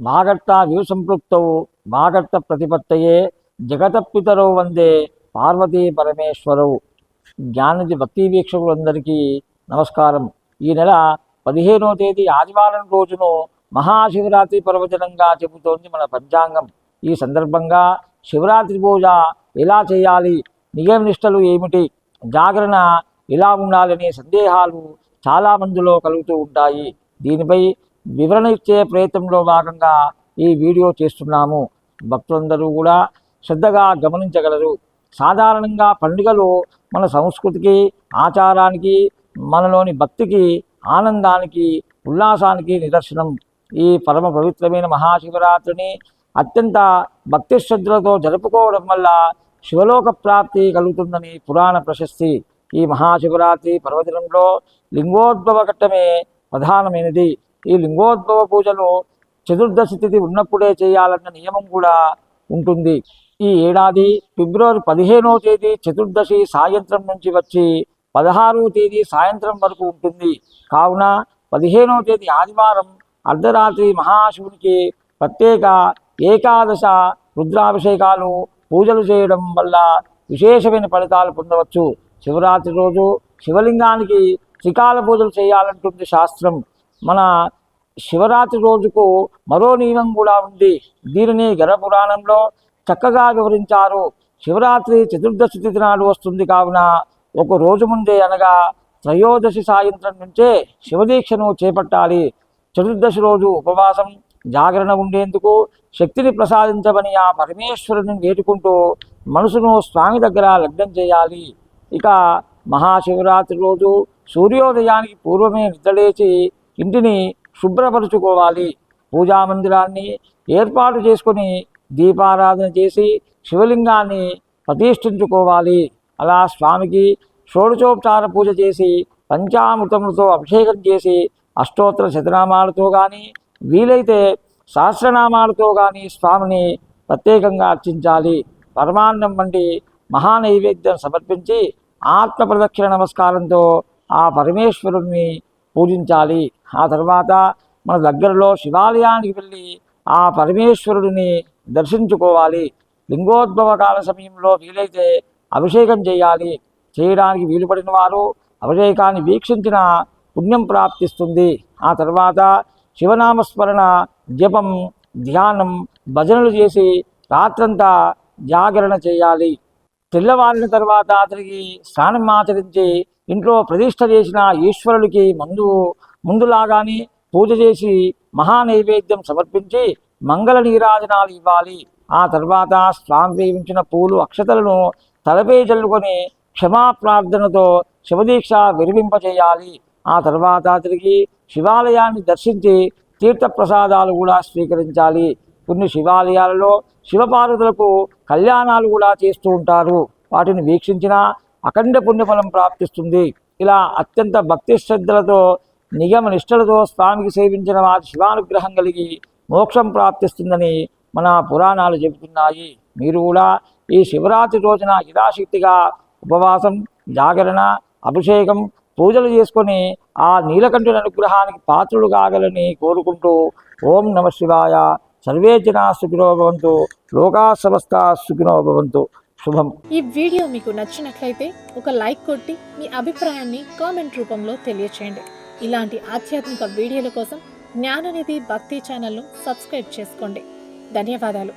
మాగర్త వ్యూసంపృక్తవు మాగర్త ప్రతిపత్తయే జగతపితరౌ వందే పార్వతీ పరమేశ్వరవు జ్ఞానది భక్తి వీక్షకులందరికీ నమస్కారం. ఈ నెల పదిహేనవ తేదీ ఆదివారం రోజును మహాశివరాత్రి పర్వదినంగా చెబుతోంది మన పంచాంగం. ఈ సందర్భంగా శివరాత్రి పూజ ఎలా చేయాలి నియమ నిష్టలు ఏమిటి జాగరణ ఎలా ఉండాలనే సందేహాలు చాలా మందిలో కలుగుతూ ఉంటాయి. దీనిపై వివరణ ఇచ్చే ప్రయత్నంలో భాగంగా ఈ వీడియో చేస్తున్నాము. భక్తులందరూ కూడా శ్రద్ధగా గమనించగలరు. సాధారణంగా పండుగలు మన సంస్కృతికి ఆచారానికి మనలోని భక్తికి ఆనందానికి ఉల్లాసానికి నిదర్శనం. ఈ పరమ పవిత్రమైన మహాశివరాత్రిని అత్యంత భక్తి శ్రద్ధలతో జరుపుకోవడం వల్ల శివలోక ప్రాప్తి కలుగుతుందని పురాణ ప్రశస్తి. ఈ మహాశివరాత్రి పర్వదినంలో లింగోద్భవ ఘట్టమే ప్రధానమైనది. ఈ లింగోద్భవ పూజలు చతుర్దశి తిథి ఉన్నప్పుడే చేయాలన్న నియమం కూడా ఉంటుంది. ఈ ఏడాది ఫిబ్రవరి పదిహేనవ తేదీ చతుర్దశి సాయంత్రం నుంచి వచ్చి పదహారవ తేదీ సాయంత్రం వరకు ఉంటుంది. కావున పదిహేనవ తేదీ ఆదివారం అర్ధరాత్రి మహాశివునికి ప్రత్యేక ఏకాదశ రుద్రాభిషేకాలు పూజలు చేయడం వల్ల విశేషమైన ఫలితాలు పొందవచ్చు. శివరాత్రి రోజు శివలింగానికి త్రికాల పూజలు చేయాలంటుంది శాస్త్రం. మన శివరాత్రి రోజుకు మరో నియమం కూడా ఉంది. దీనిని గర్భపురాణంలో చక్కగా వివరించారు. శివరాత్రి చతుర్దశి తిథి నాడు వస్తుంది కావున ఒక రోజు ముందే అనగా త్రయోదశి సాయంత్రం నుంచే శివదీక్షను చేపట్టాలి. చతుర్దశి రోజు ఉపవాసం జాగరణ ఉండేందుకు శక్తిని ప్రసాదించమని ఆ పరమేశ్వరుని వేడుకుంటూ మనసును స్వామి దగ్గర లగ్నం చేయాలి. ఇక మహాశివరాత్రి రోజు సూర్యోదయానికి పూర్వమే నిద్రలేచి ఇంటిని శుభ్రపరుచుకోవాలి. పూజా మందిరాన్ని ఏర్పాటు చేసుకొని దీపారాధన చేసి శివలింగాన్ని ప్రతిష్ఠించుకోవాలి. అలా స్వామికి షోడచోపచార పూజ చేసి పంచామృతములతో అభిషేకం చేసి అష్టోత్తర శతనామాలతో కానీ వీలైతే సహస్రనామాలతో కానీ స్వామిని ప్రత్యేకంగా అర్చించాలి. పరమాన్నం వంటి మహానైవేద్యం సమర్పించి ఆత్మ ప్రదక్షిణ నమస్కారంతో ఆ పరమేశ్వరుణ్ణి పూజించాలి. ఆ తర్వాత మన దగ్గరలో శివాలయానికి వెళ్ళి ఆ పరమేశ్వరుడిని దర్శించుకోవాలి. లింగోద్భవ కాల సమయంలో వీలైతే అభిషేకం చేయాలి. చేయడానికి వీలుపడిన వారు అభిషేకాన్ని వీక్షించిన పుణ్యం ప్రాప్తిస్తుంది. ఆ తర్వాత శివనామస్మరణ జపం ధ్యానం భజనలు చేసి రాత్రంతా జాగరణ చేయాలి. తెల్లవారిన తర్వాత అతనికి స్నానం ఆచరించి ఇంట్లో ప్రతిష్ఠ చేసిన ఈశ్వరుడికి ముందు ముందులాగానే పూజ చేసి మహానైవేద్యం సమర్పించి మంగళ నీరాజనాలు ఇవ్వాలి. ఆ తర్వాత స్వామి వేయించిన పూలు అక్షతలను తలపై చల్లుకొని క్షమాప్రార్థనతో శివదీక్ష విరివింపచేయాలి ఆ తర్వాత తిరిగి శివాలయాన్ని దర్శించి తీర్థప్రసాదాలు కూడా స్వీకరించాలి. కొన్ని శివాలయాలలో శివపార్వతులకు కళ్యాణాలు కూడా చేస్తూ ఉంటారు. వాటిని వీక్షించిన అఖండ పుణ్యఫలం ప్రాప్తిస్తుంది. ఇలా అత్యంత భక్తి శ్రద్ధలతో నియమ నిష్టలతో స్వామికి సేవించిన వారి శివానుగ్రహం కలిగి మోక్షం ప్రాప్తిస్తుందని మన పురాణాలు చెబుతున్నాయి. మీరు కూడా ఈ శివరాత్రి రోజున యథాశక్తిగా ఉపవాసం జాగరణ అభిషేకం పూజలు చేసుకొని ఆ నీలకంఠుని అనుగ్రహానికి పాత్రులు కాగలని కోరుకుంటూ ఓం నమ శివాయ. సర్వే జనా సుఖినో భవంతు. లోకా సమస్త సుఖినో భవంతు. శుభం. ఈ వీడియో మీకు నచ్చినట్లయితే ఒక లైక్ కొట్టి మీ అభిప్రాయాన్ని కామెంట్ రూపంలో తెలియచేయండి. ఇలాంటి ఆధ్యాత్మిక వీడియోల కోసం జ్ఞాననిధి భక్తి ఛానల్ను సబ్స్క్రైబ్ చేసుకోండి. ధన్యవాదాలు.